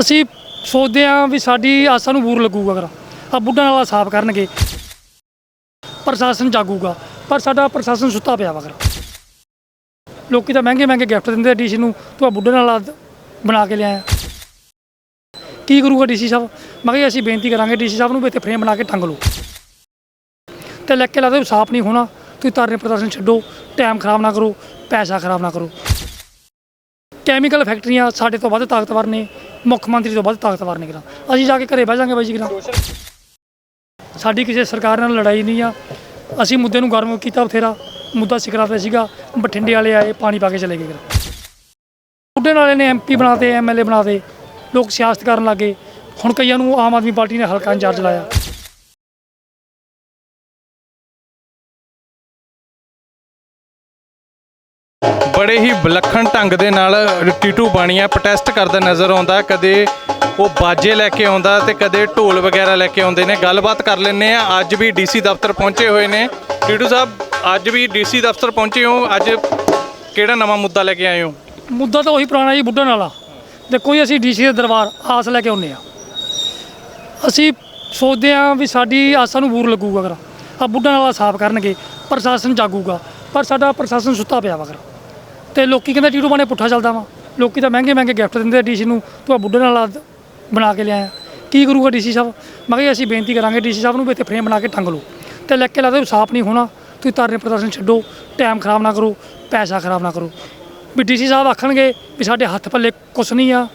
ਅਸੀਂ ਸੋਚਦੇ ਹਾਂ ਵੀ ਸਾਡੀ ਆਸਾਂ ਨੂੰ ਬੂਰ ਲੱਗੂਗਾ ਅਗਰ ਆ ਬੁੱਢਾ ਨਾਲਾ ਸਾਫ਼ ਕਰਨਗੇ। ਪ੍ਰਸ਼ਾਸਨ ਜਾਗੂਗਾ। ਪਰ ਸਾਡਾ ਪ੍ਰਸ਼ਾਸਨ ਸੁੱਤਾ ਪਿਆ ਵਾ ਅਗਰ ਲੋਕੀ ਤਾਂ ਮਹਿੰਗੇ ਮਹਿੰਗੇ ਗਿਫਟ ਦਿੰਦੇ ਡੀਸੀ ਨੂੰ। ਤੂੰ ਆ ਬੁੱਢਾ ਨਾਲਾ ਬਣਾ ਕੇ ਲਿਆਇਆ। ਕੀ ਕਰੂਗਾ ਡੀਸੀ ਸਾਹਿਬ? ਮੈਂ ਕਿਹਾ ਅਸੀਂ ਬੇਨਤੀ ਕਰਾਂਗੇ ਡੀਸੀ ਸਾਹਿਬ ਨੂੰ ਵੀ ਇੱਥੇ ਫਰੇਮ ਬਣਾ ਕੇ ਟੰਗ ਲਓ। ਤੇ ਲੈ ਕੇ ਲਾਦੇ ਸਾਫ਼ ਨਹੀਂ ਹੋਣਾ। ਤੁਸੀਂ ਤਾਰੇ ਪ੍ਰਦਰਸ਼ਨ ਛੱਡੋ। ਟਾਈਮ ਖਰਾਬ ਨਾ ਕਰੋ। ਪੈਸਾ ਖਰਾਬ ਨਾ ਕਰੋ। ਕੈਮੀਕਲ ਫੈਕਟਰੀਆਂ ਸਾਡੇ ਤੋਂ ਵੱਧ ਤਾਕਤਵਰ ਨੇ। ਮੁੱਖ ਮੰਤਰੀ ਤੋਂ ਵੱਧ ਤਾਕਤਵਰ ਨਿਕਲਾਂ। ਅਸੀਂ ਜਾ ਕੇ ਘਰੇ ਬਹਿ ਜਾਾਂਗੇ ਬਾਈ ਜੀ ਕਿਰਾ ਸਾਡੀ ਕਿਸੇ ਸਰਕਾਰ ਨਾਲ ਲੜਾਈ ਨਹੀਂ ਆ। ਅਸੀਂ ਮੁੱਦੇ ਨੂੰ ਗਰਮ ਕੀਤਾ ਬਥੇਰਾ। ਮੁੱਦਾ ਸਿਕਰਾ ਤੇ ਸੀਗਾ। ਬਠਿੰਡੇ ਵਾਲੇ ਆਏ, ਪਾਣੀ ਪਾ ਕੇ ਚਲੇ ਗਏ ਕਿਰਾ ਬੁੱਢੇ ਵਾਲੇ ਨੇ ਐਮਪੀ ਬਣਾਤੇ ਐਮਐਲਏ ਬਣਾਤੇ। ਲੋਕ ਸਿਆਸਤ ਕਰਨ ਲੱਗੇ ਹੁਣ ਕਈਆਂ ਨੂੰ ਆਮ ਆਦਮੀ ਪਾਰਟੀ ਨੇ ਹਲਕਾ ਇੰਚਾਰਜ ਲਾਇਆ। ਬੜੇ ਹੀ ਵਿਲੱਖਣ ਢੰਗ ਦੇ ਨਾਲ ਟੀਟੂ ਬਾਣੀਆ ਪ੍ਰੋਟੈਸਟ ਕਰਦਾ ਨਜ਼ਰ ਆਉਂਦਾ, ਕਦੇ ਉਹ ਬਾਜੇ ਲੈ ਕੇ ਆਉਂਦਾ ਤੇ ਕਦੇ ਢੋਲ ਵਗੈਰਾ ਲੈ ਕੇ ਆਉਂਦੇ ਨੇ। ਗੱਲਬਾਤ ਕਰ ਲੈਂਦੇ ਆ ਅੱਜ ਵੀ ਡੀਸੀ ਦਫ਼ਤਰ ਪਹੁੰਚੇ ਹੋਏ ਨੇ। ਟੀਟੂ ਸਾਹਿਬ, ਅੱਜ ਵੀ ਡੀਸੀ ਦਫ਼ਤਰ ਪਹੁੰਚੇ ਹੋ? ਅੱਜ ਕਿਹੜਾ ਨਵਾਂ ਮੁੱਦਾ ਲੈ ਕੇ ਆਏ ਹੋ? ਮੁੱਦਾ ਤਾਂ ਉਹੀ ਪੁਰਾਣਾ ਜੀ, ਬੁੱਢਣ ਵਾਲਾ। ਦੇਖੋ ਜੀ, ਅਸੀਂ ਡੀਸੀ ਦੇ ਦਰਬਾਰ ਆਸ ਲੈ ਕੇ ਆਉਂਦੇ ਆ ਅਸੀਂ ਸੋਚਦੇ ਹਾਂ ਵੀ ਸਾਡੀ ਆਸਾਂ ਨੂੰ ਬੂਰ ਲੱਗੂਗਾ ਅਗਰ। ਆ ਬੁੱਢਣ ਵਾਲਾ ਸਾਫ਼ ਕਰਨਗੇ, ਪ੍ਰਸ਼ਾਸਨ ਜਾਗੂਗਾ। ਪਰ ਸਾਡਾ ਪ੍ਰਸ਼ਾਸਨ ਸੁੱਤਾ ਪਿਆ ਵਾ ਅਗਰ। ਤੇ ਲੋਕੀ ਕਹਿੰਦੇ ਟੀਟੂ ਬਾਣੇ ਪੁੱਠਾ ਚੱਲਦਾ ਵਾ। ਲੋਕੀ ਤਾਂ ਮਹਿੰਗੇ ਮਹਿੰਗੇ ਗਿਫਟ ਦਿੰਦੇ ਆ ਡੀਸੀ ਨੂੰ, ਤੂੰ ਆ ਨਾਲ ਵਾਲਾ ਬਣਾ ਕੇ ਲਿਆਇਆ। ਕੀ ਕਰੂਗਾ ਡੀਸੀ ਸਾਹਿਬ? ਮੈਂ ਕਿਹਾ ਅਸੀਂ ਬੇਨਤੀ ਕਰਾਂਗੇ ਡੀਸੀ ਸਾਹਿਬ ਨੂੰ ਵੀ ਇੱਥੇ ਫਰੇਮ ਬਣਾ ਕੇ ਟੰਗ ਲਓ। ਤੇ ਲੈ ਕੇ ਲਾਦੇ ਸਾਫ਼ ਨਹੀਂ ਹੋਣਾ। ਤੁਸੀਂ ਤਾਰੇ ਪ੍ਰਦਰਸ਼ਨ ਛੱਡੋ ਟਾਈਮ ਖਰਾਬ ਨਾ ਕਰੋ, ਪੈਸਾ ਖਰਾਬ ਨਾ ਕਰੋ। ਵੀ ਡੀਸੀ ਸਾਹਿਬ ਆਖਣਗੇ ਵੀ ਸਾਡੇ ਹੱਥ ਪੱਲੇ ਕੁਛ ਨਹੀਂ ਆ।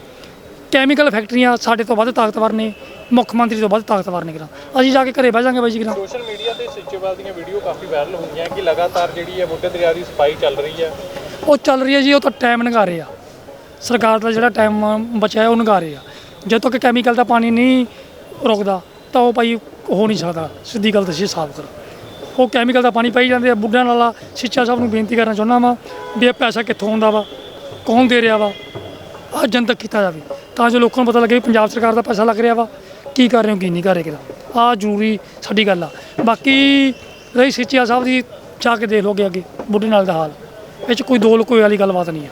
ਕੈਮੀਕਲ ਫੈਕਟਰੀਆਂ ਸਾਡੇ ਤੋਂ ਵੱਧ ਤਾਕਤਵਰ ਨੇ। ਮੁੱਖ ਮੰਤਰੀ ਤੋਂ ਵੱਧ ਤਾਕਤਵਰ ਨੇ ਕਿਰਾ ਅਸੀਂ ਜਾ ਕੇ ਘਰੇ ਬਹਿ ਜਾਾਂਗੇ ਬਾਈ ਜੀ ਕਿਰਾ ਸੋਸ਼ਲ ਮੀਡੀਆ ਤੇ ਸਿੱਚੇਵਾਲ ਦੀਆਂ ਵੀਡੀਓ ਕਾਫੀ ਵਾਇਰਲ ਹੋਈਆਂ ਕਿ ਲਗਾਤਾਰ ਜਿਹੜੀ ਹੈ ਬੁੱਢੇ ਦਰਿਆ ਦੀ ਸਫ਼ਾਈ ਚੱਲ ਰਹੀ ਹੈ। ਉਹ ਚੱਲ ਰਹੀ ਹੈ ਜੀ, ਉਹ ਤਾਂ ਟਾਈਮ ਲੰਘਾ ਰਹੇ ਆ। ਸਰਕਾਰ ਦਾ ਜਿਹੜਾ ਟਾਈਮ ਬਚਿਆ ਉਹ ਲੰਘਾ ਰਹੇ ਆ। ਜਦੋਂ ਤੱਕ ਕੈਮੀਕਲ ਦਾ ਪਾਣੀ ਨਹੀਂ ਰੁਕਦਾ, ਤਾਂ ਉਹ ਭਾਈ ਹੋ ਨਹੀਂ ਸਕਦਾ। ਸਿੱਧੀ ਗੱਲ ਦੱਸੀ ਸਾਫ਼ ਕਰੋ। ਉਹ ਕੈਮੀਕਲ ਦਾ ਪਾਣੀ ਪਾਈ ਜਾਂਦੇ ਆ, ਬੁੱਢਿਆਂ ਵਾਲਾ ਸਿੱਚਾ ਸਾਹਿਬ ਨੂੰ ਬੇਨਤੀ ਕਰਨਾ ਚਾਹੁੰਦਾ ਵਾਂ ਵੀ ਇਹ ਪੈਸਾ ਕਿੱਥੋਂ ਆਉਂਦਾ ਵਾ, ਕੌਣ ਦੇ ਰਿਹਾ ਵਾ ਆ ਜਨਤਕ ਕੀਤਾ ਜਾਵੇ। ਤਾਂ ਜੋ ਲੋਕਾਂ ਨੂੰ ਪਤਾ ਲੱਗੇ ਵੀ ਪੰਜਾਬ ਸਰਕਾਰ ਦਾ ਪੈਸਾ ਲੱਗ ਰਿਹਾ ਵਾ, ਕੀ ਕਰ ਰਹੇ ਹੋ, ਕੀ ਨਹੀਂ ਕਰ ਰਹੇ ਕਿਦਾ ਆ ਜ਼ਰੂਰੀ ਸਾਡੀ ਗੱਲ ਆ। ਬਾਕੀ ਰਹੀ ਸਿੱਚਿਆ ਸਾਹਿਬ ਦੀ, ਜਾ ਕੇ ਦੇਖ ਲੋਗੇ ਅੱਗੇ, ਬੁੱਢੇ ਨਾਲ ਦਾ ਹਾਲ। ਇਹ 'ਚ ਕੋਈ ਦੋ ਲੁਕੋਏ ਵਾਲੀ ਗੱਲਬਾਤ ਨਹੀਂ ਆ।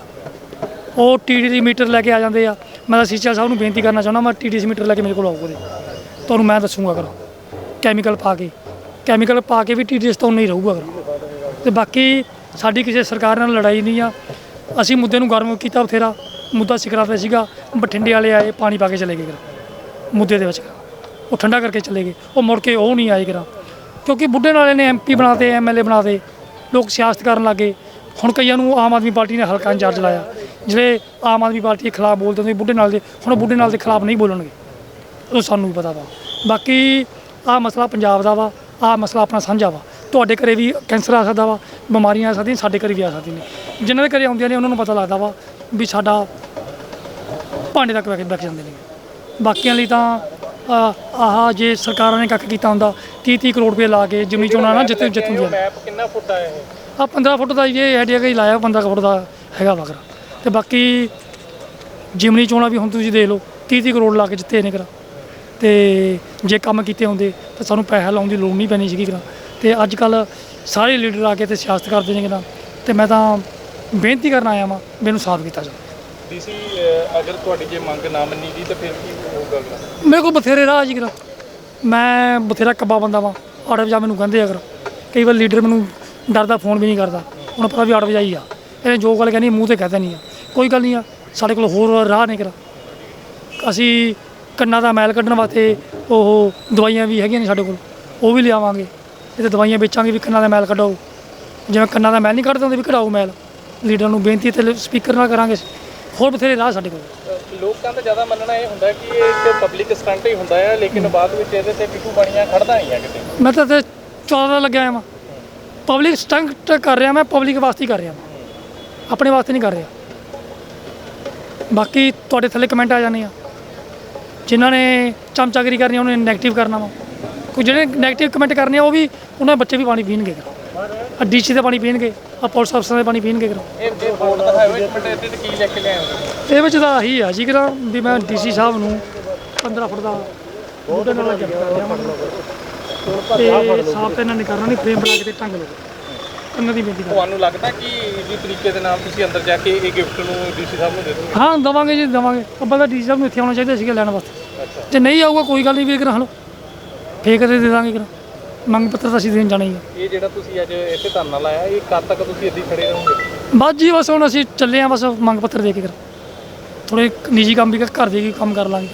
ਉਹ ਟੀਡੀ ਮੀਟਰ ਲੈ ਕੇ ਆ ਜਾਂਦੇ ਆ। ਮੈਂ ਤਾਂ ਸੀਚਾ ਸਾਹਿਬ ਨੂੰ ਬੇਨਤੀ ਕਰਨਾ ਚਾਹੁੰਦਾ, ਮੈਂ ਟੀਡੀ ਮੀਟਰ ਲੈ ਕੇ ਮੇਰੇ ਕੋਲ ਆਓ ਉਹਦੇ ਤੁਹਾਨੂੰ ਮੈਂ ਦੱਸੂਗਾ ਕਰੋ ਕੈਮੀਕਲ ਪਾ ਕੇ। ਕੈਮੀਕਲ ਪਾ ਕੇ ਵੀ ਟੀਡੀਐਸ ਤੋਂ ਨਹੀਂ ਰਹੂਗਾ ਕਰੋ ਤੇ ਬਾਕੀ ਸਾਡੀ ਕਿਸੇ ਸਰਕਾਰ ਨਾਲ ਲੜਾਈ ਨਹੀਂ ਆ। ਅਸੀਂ ਮੁੱਦੇ ਨੂੰ ਗਰਮ ਕੀਤਾ ਬਥੇਰਾ। ਮੁੱਦਾ ਸਿਕਰਾ ਤੇ ਸੀਗਾ। ਬਠਿੰਡੇ ਵਾਲੇ ਆਏ, ਪਾਣੀ ਪਾ ਕੇ ਚਲੇ ਗਏ ਕਰੋ ਮੁੱਦੇ ਦੇ ਵਿੱਚ। ਉਹ ਠੰਡਾ ਕਰਕੇ ਚਲੇ ਗਏ। ਉਹ ਮੁੜ ਕੇ ਉਹ ਨਹੀਂ ਆਏ ਕਰਾ ਕਿਉਂਕਿ ਬੁੱਢੇ ਨਾਲੇ ਨੇ ਐਮਪੀ ਬਣਾਤੇ ਐਮਐਲਏ ਬਣਾਤੇ। ਲੋਕ ਸਿਆਸਤ ਕਰਨ ਲੱਗੇ ਹੁਣ ਕਈਆਂ ਨੂੰ ਆਮ ਆਦਮੀ ਪਾਰਟੀ ਨੇ ਹਲਕਾ ਇੰਚਾਰਜ ਲਾਇਆ, ਜਿਹੜੇ ਆਮ ਆਦਮੀ ਪਾਰਟੀ ਦੇ ਖਿਲਾਫ ਬੋਲਦੇ ਹੁੰਦੇ ਬੁੱਢੇ ਨਾਲ ਦੇ, ਹੁਣ ਉਹ ਬੁੱਢੇ ਨਾਲ ਦੇ ਖਿਲਾਫ ਨਹੀਂ ਬੋਲਣਗੇ। ਉਹ ਸਾਨੂੰ ਵੀ ਪਤਾ ਵਾ। ਬਾਕੀ ਆਹ ਮਸਲਾ ਪੰਜਾਬ ਦਾ ਵਾ, ਆਹ ਮਸਲਾ ਆਪਣਾ ਸਾਂਝਾ ਵਾ। ਤੁਹਾਡੇ ਘਰੇ ਵੀ ਕੈਂਸਰ ਆ ਸਕਦਾ ਵਾ, ਬਿਮਾਰੀਆਂ ਆ ਸਕਦੀਆਂ, ਸਾਡੇ ਘਰੇ ਵੀ ਆ ਸਕਦੀਆਂ ਨੇ। ਜਿਨ੍ਹਾਂ ਦੇ ਘਰੇ ਆਉਂਦੀਆਂ ਨੇ, ਉਹਨਾਂ ਨੂੰ ਪਤਾ ਲੱਗਦਾ ਵਾ ਵੀ ਸਾਡਾ ਭਾਂਡੇ ਤੱਕ ਬੈਠ ਜਾਂਦੇ ਨੇ। ਬਾਕੀਆਂ ਲਈ ਤਾਂ ਆਹ ਜੇ ਸਰਕਾਰਾਂ ਨੇ ਕੱਖ ਕੀਤਾ ਹੁੰਦਾ 30 30 ਕਰੋੜ ਰੁਪਏ ਲਾ ਕੇ ਜਿਮਨੀ ਚੋਣਾਂ ਨਾ ਜਿੱਤ ਜਿੱਤੂਗੀਆਂ ਮੈਪ ਕਿੰਨਾ ਫੁੱਟ ਆ ਇਹ? ਆ 15 ਫੁੱਟ ਦਾ ਇਹ ਆਈਡੀਆ ਕਿ ਲਾਇਆ 15 ਫੁੱਟ ਦਾ ਹੈਗਾ ਵਗਰ। ਤੇ ਬਾਕੀ ਜਿਮਨੀ ਚੋਣਾਂ ਵੀ ਹੁਣ ਤੁਸੀਂ ਦੇਖ ਲਓ 30 30 ਕਰੋੜ ਲਾ ਕੇ ਜਿੱਤੇ ਨੇ ਕਰਾ ਤੇ ਜੇ ਕੰਮ ਕੀਤੇ ਹੁੰਦੇ ਤਾਂ ਸਾਨੂੰ ਪੈਸਾ ਲਾਉਣ ਦੀ ਲੋੜ ਨਹੀਂ ਪੈਣੀ ਸੀਗੀ ਕਰਾ ਤੇ ਅੱਜ ਕੱਲ ਸਾਰੇ ਲੀਡਰ ਆ ਕੇ ਤੇ ਸਿਆਸਤ ਕਰਦੇ ਨੇ ਕਰਾ ਤੇ ਮੈਂ ਤਾਂ ਬੇਨਤੀ ਕਰਨ ਆਇਆ ਵਾਂ ਮੈਨੂੰ ਸਾਥ ਕੀਤਾ ਜਾਵੇ। ਡੀਸੀ ਅਗਰ ਤੁਹਾਡੀ ਜੇ ਮੰਗ ਨਾ ਮੰਨੀ ਗਈ ਤਾਂ ਫਿਰ ਕੀ ਹੋਊਗਾ ਮੇਰੇ ਕੋਲ ਬਥੇਰੇ ਰਾਹ ਜੀ ਕਰਾ ਮੈਂ ਬਥੇਰਾ ਕੱਬਾ ਬੰਦਾ ਵਾਂ ਅੱਠ ਵਜੇ ਮੈਨੂੰ ਕਹਿੰਦੇ ਅਗਰ ਕਈ ਵਾਰ ਲੀਡਰ ਮੈਨੂੰ ਡਰਦਾ ਫੋਨ ਵੀ ਨਹੀਂ ਕਰਦਾ। ਹੁਣ ਪਤਾ ਵੀ ਅੱਠ ਵਜੇ ਹੀ ਆ। ਇਹਨੇ ਜੋ ਗੱਲ ਕਹਿੰਦੀ ਮੂੰਹ ਤੇ ਕਹਤਾ ਨਹੀਂ ਆ। ਕੋਈ ਗੱਲ ਨਹੀਂ ਆ ਸਾਡੇ ਕੋਲ ਹੋਰ ਰਾਹ ਨਹੀਂ ਕਰਾ ਅਸੀਂ ਕੰਨਾਂ ਦਾ ਮੈਲ ਕੱਢਣ ਵਾਸਤੇ ਉਹ ਦਵਾਈਆਂ ਵੀ ਹੈਗੀਆਂ ਨੇ ਸਾਡੇ ਕੋਲ ਉਹ ਵੀ ਲਿਆਵਾਂਗੇ। ਇਹ ਤੇ ਦਵਾਈਆਂ ਵੇਚਾਂਗੇ ਵੀ ਕੰਨਾਂ ਦਾ ਮੈਲ ਕੱਢਾਓ। ਜਿਵੇਂ ਕੰਨਾਂ ਦਾ ਮੈਲ ਨਹੀਂ ਕੱਢਦੇ ਹੁੰਦੇ ਵੀ ਕਢਾਓ ਮੈਲ। ਲੀਡਰ ਨੂੰ ਬੇਨਤੀ ਤੇ ਸਪੀਕਰ ਨਾਲ ਕਰਾਂਗੇ। ਹੋਰ ਬਥੇਰੇ ਰਾਹ ਸਾਡੇ ਕੋਲ। ਲੋਕਾਂ ਦਾ ਜ਼ਿਆਦਾ ਮੰਨਣਾ ਇਹ ਹੁੰਦਾ ਕਿ ਇਹ ਇੱਕ ਪਬਲਿਕ ਸਟੰਟ ਹੀ ਹੁੰਦਾ ਹੈ ਲੇਕਿਨ ਬਾਅਦ ਵਿੱਚ ਇਹਦੇ ਤੇ ਟਿੱਟੂ ਬਣੀਆਂ ਖੜਦਾ ਨਹੀਂ ਹੈ ਕਿਤੇ। ਮੈਂ ਤਾਂ ਤੇ 14 ਦਾ ਲੱਗਿਆ ਹਾਂ ਪਬਲਿਕ ਸਟੰਟ ਕਰ ਰਿਹਾ ਮੈਂ ਪਬਲਿਕ ਵਾਸਤੇ ਹੀ ਕਰ ਰਿਹਾ। ਵਾਂ ਆਪਣੇ ਵਾਸਤੇ ਨਹੀਂ ਕਰ ਰਿਹਾ। ਬਾਕੀ ਤੁਹਾਡੇ ਥੱਲੇ ਕਮੈਂਟ ਆ ਜਾਣੇ ਆ। ਜਿਨ੍ਹਾਂ ਨੇ ਚਮਚਾਗਰੀ ਕਰਨੀ ਆ, ਉਹਨਾਂ ਨੇ ਨੈਗੇਟਿਵ ਕਰਨਾ ਵਾ। ਕੋਈ ਜਿਹੜੇ ਨੈਗੇਟਿਵ ਕਮੈਂਟ ਕਰਨੇ ਆ ਉਹ ਵੀ ਉਹਨਾਂ ਦੇ ਬੱਚੇ ਵੀ ਪਾਣੀ ਪੀਣਗੇ। ਆ ਡੀਸੀ ਦੇ ਪਾਣੀ ਪੀਣਗੇ ਆ ਪੁਲਿਸ ਅਫਸਰਾਂ ਦੇ ਪਾਣੀ ਪੀਣਗੇ। ਕਰੋ ਇਹ ਬੋਰਡ ਦਿਖਾਓ ਇੱਕ ਮਿੰਟ ਇਹਦੇ ਤੇ ਕੀ ਲੈ ਕੇ ਲਿਆਏ ਇਹ ਵਿੱਚ ਤਾਂ ਆਹੀ ਆ ਜੀ ਕਰਾਂ ਵੀ ਮੈਂ ਡੀਸੀ ਸਾਹਿਬ ਨੂੰ 15 ਫੁੱਟ ਦਾ ਬੂਟੇ ਨਾਲ ਜੱਟ ਕਰ ਤੇ ਸਾਫ਼ ਇਹਨਾਂ ਨੇ ਕਰਨਾ ਨਹੀਂ ਫਰੇਮ ਬਣਾ ਕੇ ਤੇ ਟੰਗ ਲਓ ਕੰਨ ਦੀ ਬੇਨਤੀ ਕਰ। ਤੁਹਾਨੂੰ ਲੱਗਦਾ ਕਿ ਇਸੇ ਤਰੀਕੇ ਦੇ ਨਾਲ ਤੁਸੀਂ ਅੰਦਰ ਜਾ ਕੇ ਇਹ ਗਿਫਟ ਨੂੰ ਡੀਸੀ ਸਾਹਿਬ ਨੂੰ ਦੇ ਦੋਗੇ ਹਾਂ ਦਵਾਂਗੇ ਜੀ ਦਵਾਂਗੇ। ਅੱਬਲ ਦਾ ਡੀ ਸਾਹਿਬ ਨੂੰ ਇੱਥੇ ਆਉਣਾ ਚਾਹੀਦਾ ਸੀਗਾ ਲੈਣ ਵਾਸਤੇ। ਜੇ ਨਹੀਂ ਆਊਗਾ ਕੋਈ ਗੱਲ ਨਹੀਂ ਵੇਖ ਰਹਾ ਲਓ। ਫੇਕ ਦੇ ਦੇ ਦਾਂਗੇ ਕਰ। ਮੰਗ ਪੱਤਰ ਤਾਂ ਅਸੀਂ ਦੇਣ ਜਾਣਾ ਹੀ ਆ। ਇਹ ਜਿਹੜਾ ਤੁਸੀਂ ਅੱਜ ਇੱਥੇ ਧਰਨਾ ਲਾਇਆ ਇਹ ਕਦ ਤੱਕ ਤੁਸੀਂ ਇੱਦਾਂ ਹੀ ਖੜੇ ਰਹੋਗੇ? ਬਸ ਜੀ ਬਸ ਹੁਣ ਅਸੀਂ ਚੱਲੇ ਆ ਬਸ ਮੰਗ ਪੱਤਰ ਦੇ ਕੇ ਕਰ। ਥੋੜੇ ਨਿੱਜੀ ਕੰਮ ਵੀ ਕਰ- ਘਰ ਦੇ ਵੀ ਕੰਮ ਕਰ ਲਾਂਗੇ।